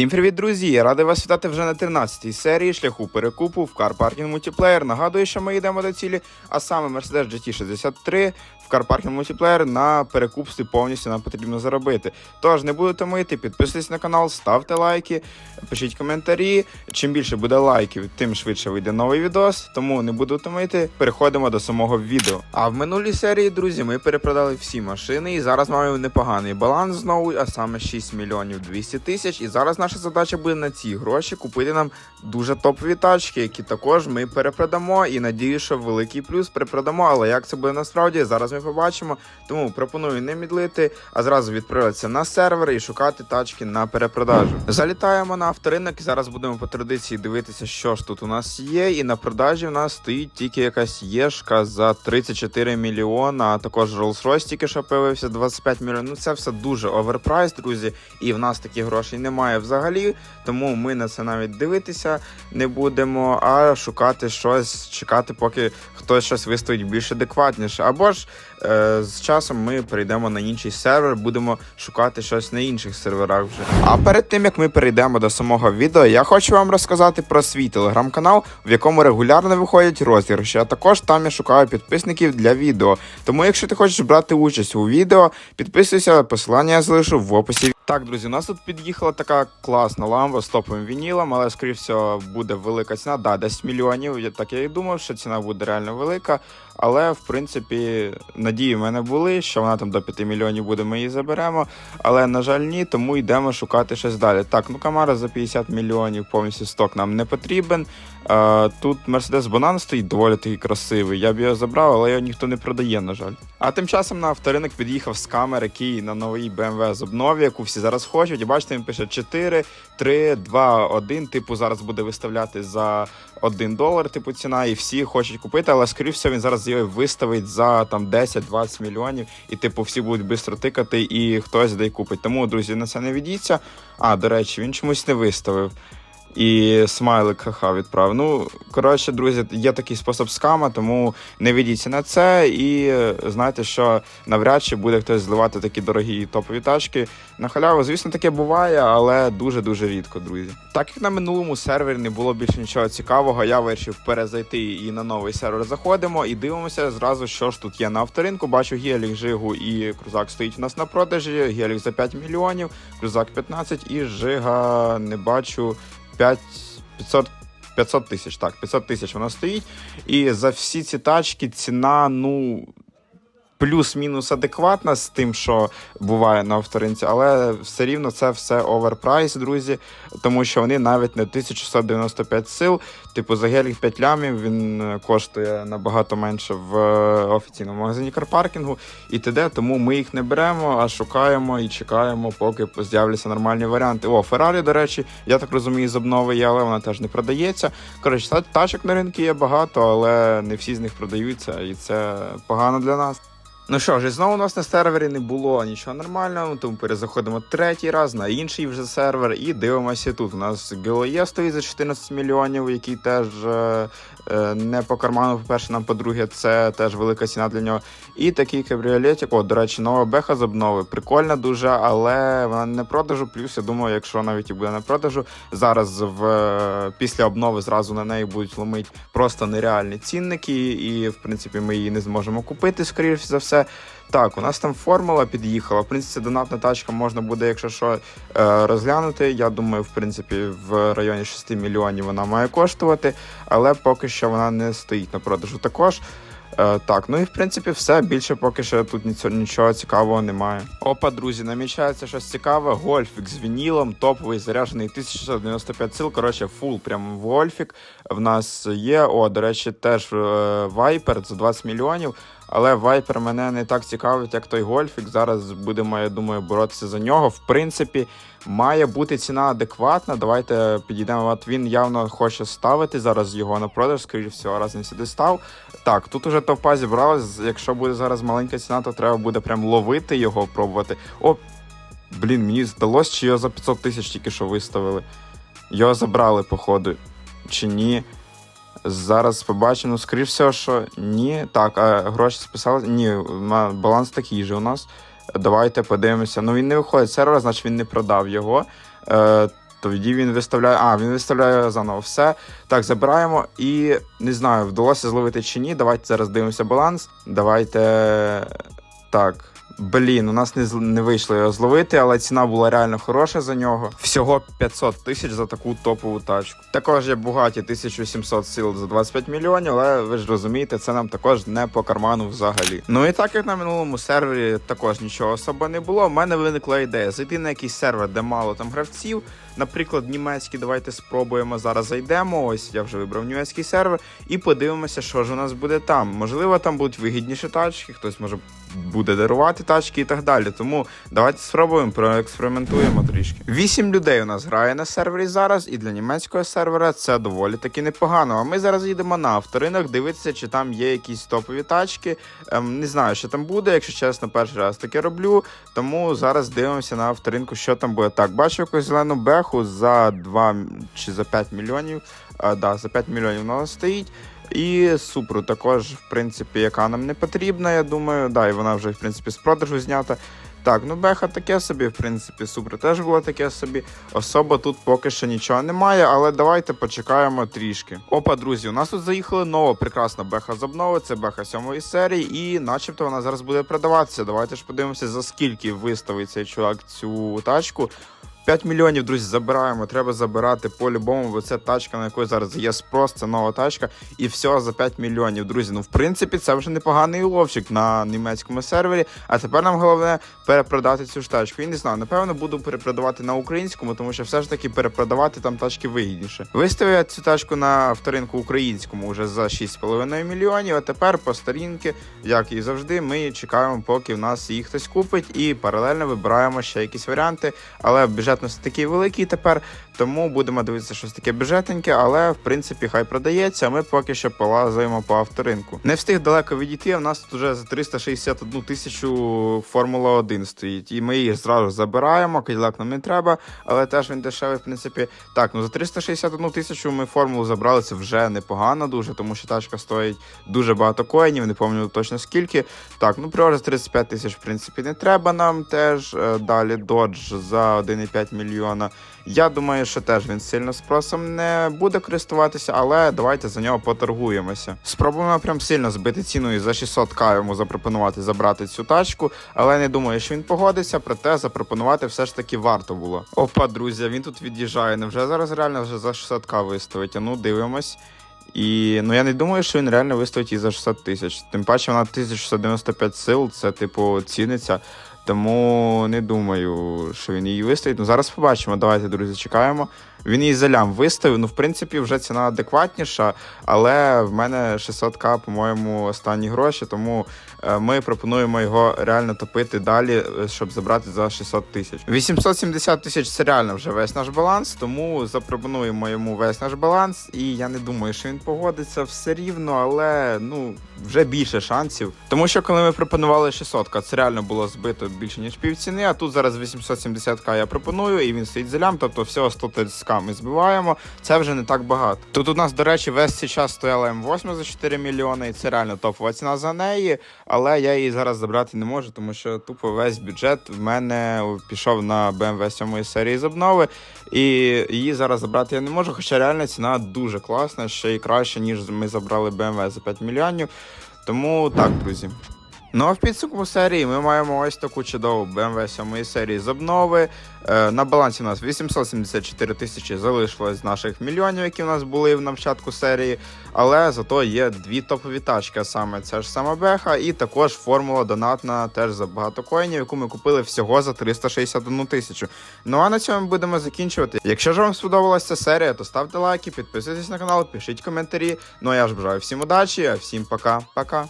Всім привіт, друзі! Я радий вас вітати вже на 13-й серії шляху перекупу в Car Parking Multiplayer. Нагадую, що ми йдемо до цілі, а саме Mercedes GT63 Parking Multiplayer на перекупстві повністю нам потрібно заробити. Тож не будете мити, підписуйтесь на канал, ставте лайки, пишіть коментарі. Чим більше буде лайків, тим швидше вийде новий відос. Тому не буду томити. Переходимо до самого відео. А в минулій серії, друзі, ми перепродали всі машини, і зараз маємо непоганий баланс знову, а саме 6 мільйонів 200 тисяч. І зараз наша задача буде на ці гроші купити нам дуже топові тачки, які також ми перепродамо. І надію, що великий плюс перепродамо. Але як це буде насправді, зараз ми побачимо. Тому пропоную не мідлити, а зразу відправитися на сервер і шукати тачки на перепродажу. Залітаємо на авторинок і зараз будемо по традиції дивитися, що ж тут у нас є. І на продажі у нас стоїть тільки якась єшка за 34 мільйона, а також Rolls-Royce тільки що появився 25 мільйонів. Ну це все дуже оверпрайс, друзі. І в нас таких грошей немає взагалі. Тому ми на це навіть дивитися не будемо, а шукати щось, чекати, поки хтось щось виставить більш адекватніше. Або ж з часом ми перейдемо на інший сервер, будемо шукати щось на інших серверах вже. А перед тим як ми перейдемо до самого відео, я хочу вам розказати про свій телеграм-канал, в якому регулярно виходять розіграші. А також там я шукаю підписників для відео. Тому, якщо ти хочеш брати участь у відео, підписуйся, посилання я залишу в описі. Так, друзі, у нас тут під'їхала така класна ламба з топовим вінілом, але скоріше буде велика ціна. Да, 10 мільйонів. Я так я і думав, що ціна буде реально велика. Але в принципі надії в мене були, що вона там до 5 мільйонів буде, ми її заберемо. Але на жаль, ні, тому йдемо шукати щось далі. Так, ну Камара за 50 мільйонів повністю сток нам не потрібен. Е, тут Mercedes Банан стоїть доволі такий красивий. Я б його забрав, але його ніхто не продає, на жаль. А тим часом на авторинок під'їхав скамер, який на новий BMW з обнові, яку всі зараз хочуть. І бачите, він пише 4, 3, 2, 1. Типу, зараз буде виставляти за 1 долар, типу ціна, і всі хочуть купити, але скоріше всього він зараз виставить за там 10-20 мільйонів, і типу всі будуть швидко тикати, і хтось де купить. Тому, друзі, на це не відійдіться. А, до речі, він чомусь не виставив. І смайлик ха-ха відправив. Ну, коротше, друзі, є такий спосіб скама, тому не ведіться на це. І е, знаєте, що навряд чи буде хтось зливати такі дорогі топові тачки на халяву. Звісно, таке буває, але дуже-дуже рідко, друзі. Так як на минулому сервері не було більше нічого цікавого, я вирішив перезайти і на новий сервер заходимо і дивимося зразу, що ж тут є на авторинку. Бачу Гелік, Жигу і Крузак стоїть у нас на продажі. Гелік за 5 мільйонів, Крузак 15 і Жига не бачу. 5 500 500 тисяч, так, 500 тисяч вона стоїть. І за всі ці тачки ціна, ну. Плюс-мінус адекватна з тим, що буває на авторинці, але все рівно це все оверпрайс, друзі, тому що вони навіть не 1695 сил. Типу, за гелік 5 лямів він е, коштує набагато менше в е, офіційному магазині карпаркінгу і т.д. Тому ми їх не беремо, а шукаємо і чекаємо, поки з'являться нормальні варіанти. О, Феррарі, до речі, я так розумію, з обнови є, але вона теж не продається. Коротше, та- тачок на ринку є багато, але не всі з них продаються, і це погано для нас. Ну що ж, і знову у нас на сервері не було нічого нормального, тому перезаходимо третій раз на інший вже сервер і дивимося тут. У нас GLE стоїть за 14 мільйонів, який теж е, е, не по карману, по-перше, нам по-друге, це теж велика ціна для нього. І такий кабріолетик, о, до речі, нова беха з обнови. Прикольна дуже, але вона не продажу. Плюс я думаю, якщо навіть і буде на продажу, зараз в е, після обнови зразу на неї будуть ломити просто нереальні цінники, і в принципі ми її не зможемо купити, скоріш за все. Так, у нас там формула під'їхала. В принципі, донатна тачка можна буде, якщо що, е, розглянути. Я думаю, в принципі, в районі 6 мільйонів вона має коштувати, але поки що вона не стоїть на продажу також. Е, так, ну і в принципі все. Більше поки що тут нічого, цікавого немає. Опа, друзі, намічається щось цікаве. Гольфік з вінілом, топовий заряджений 1695 сил. Коротше, фул прямо в гольфік. В нас є. О, до речі, теж вайпер за 20 мільйонів. Але вайпер мене не так цікавить, як той гольфік. Зараз будемо, я думаю, боротися за нього. В принципі, має бути ціна адекватна. Давайте підійдемо. От він явно хоче ставити зараз його на продаж, скоріше всього, раз він сюди став. Так, тут уже товпа зібралась. Якщо буде зараз маленька ціна, то треба буде прям ловити його, пробувати. О, блін, мені здалося, чи його за 500 тисяч тільки що виставили. Його забрали, походу. Чи ні? Зараз побачимо. Скоріш всього, що ні. Так, а гроші списали? Ні, баланс такий же у нас. Давайте подивимося. Ну він не виходить з сервера, значить він не продав його. Е, Тоді він виставляє. А, він виставляє заново все. Так, забираємо і не знаю, вдалося зловити чи ні. Давайте зараз дивимося баланс. Давайте. Так. Блін, у нас не, не вийшло його зловити, але ціна була реально хороша за нього. Всього 500 тисяч за таку топову тачку. Також є Бугаті 1700 сил за 25 мільйонів, але ви ж розумієте, це нам також не по карману взагалі. Ну і так як на минулому сервері також нічого особо не було, в мене виникла ідея зайти на якийсь сервер, де мало там гравців. Наприклад, німецький, давайте спробуємо. Зараз зайдемо. Ось я вже вибрав німецький сервер, і подивимося, що ж у нас буде там. Можливо, там будуть вигідніші тачки, хтось може буде дарувати тачки і так далі. Тому давайте спробуємо, проекспериментуємо трішки. Вісім людей у нас грає на сервері зараз, і для німецького сервера це доволі таки непогано. А ми зараз їдемо на авторинок, дивитися, чи там є якісь топові тачки. Ем, не знаю, що там буде, якщо чесно, перший раз таке роблю. Тому зараз дивимося на авторинку, що там буде. Так, бачу якусь зелену беху за 2 чи за 5 мільйонів. А, да, за 5 мільйонів вона стоїть. І супру також, в принципі, яка нам не потрібна, я думаю. Да, і вона вже, в принципі, з продажу знята. Так, ну беха таке собі, в принципі, супер теж було таке собі. Особо тут поки що нічого немає, але давайте почекаємо трішки. Опа, друзі, у нас тут заїхала нова прекрасна беха з обнови, це беха сьомої серії, і начебто вона зараз буде продаватися. Давайте ж подивимося, за скільки виставить цей чувак цю тачку. 5 мільйонів, друзі, забираємо. Треба забирати по-любому, бо це тачка, на якої зараз є спрос, це нова тачка. І все за 5 мільйонів. Друзі, ну в принципі, це вже непоганий уловчик на німецькому сервері. А тепер нам головне перепродати цю ж тачку. І не знаю, напевно, буду перепродавати на українському, тому що все ж таки перепродавати там тачки вигідніше. Виставив я цю тачку на вторинку українському вже за 6,5 мільйонів. А тепер по старінки, як і завжди, ми чекаємо, поки в нас її хтось купить, і паралельно вибираємо ще якісь варіанти. Але бюджетність такий великий тепер, тому будемо дивитися щось таке бюджетненьке, але в принципі хай продається. Ми поки що полазаємо по авторинку. Не встиг далеко відійти. В нас тут вже за 361 тисячу Формула 1 стоїть, і ми її зразу забираємо. Каділак нам не треба, але теж він дешевий, в принципі. Так, ну за 361 тисячу ми формулу забрали. Це вже непогано дуже, тому що тачка стоїть дуже багато коїнів, не пам'ятаю точно скільки. Так, ну приор за 35 тисяч, в принципі, не треба нам теж. Е, Далі Dodge за 1,5 мільйона. Я думаю, що теж він сильно спросом не буде користуватися, але давайте за нього поторгуємося. Спробуємо прям сильно збити ціну і за 600к йому запропонувати забрати цю тачку, але не думаю, що він погодиться, проте запропонувати все ж таки варто було. Опа, друзі, він тут від'їжджає. Невже зараз реально вже за 600к виставить? Ну дивимось. І ну я не думаю, що він реально виставить її за 600 тисяч. Тим паче вона 1695 сил, це типу ціниться. Тому не думаю, що він її вистоїть. Ну зараз побачимо. Давайте, друзі, чекаємо. Він її за лям виставив. Ну, в принципі, вже ціна адекватніша, але в мене 600к, по-моєму, останні гроші, тому е, ми пропонуємо його реально топити далі, е, щоб забрати за 600 тисяч. 870 тисяч це реально вже весь наш баланс, тому запропонуємо йому весь наш баланс. І я не думаю, що він погодиться все рівно, але ну вже більше шансів. Тому що коли ми пропонували 600к, це реально було збито більше ніж півціни. А тут зараз 870к я пропоную, і він стоїть за лям, тобто всього 130к ми збиваємо. Це вже не так багато. Тут у нас, до речі, весь цей час стояла М8 за 4 мільйони, і це реально топова ціна за неї. Але я її зараз забрати не можу, тому що тупо весь бюджет в мене пішов на BMW 7 серії з обнови, і її зараз забрати я не можу. Хоча реально ціна дуже класна, ще й краще, ніж ми забрали BMW за 5 мільйонів. Тому так, друзі. Ну а в підсумку серії ми маємо ось таку чудову BMW 7 серії з обнови. Е, на балансі у нас 874 тисячі залишилось з наших мільйонів, які у нас були на початку серії. Але зато є дві топові тачки, саме ця ж сама Беха, і також формула донатна теж за багато коїнів, яку ми купили всього за 361 тисячу. Ну а на цьому будемо закінчувати. Якщо ж вам сподобалася ця серія, то ставте лайки, підписуйтесь на канал, пишіть коментарі. Ну а я ж бажаю всім удачі, а всім пока-пока.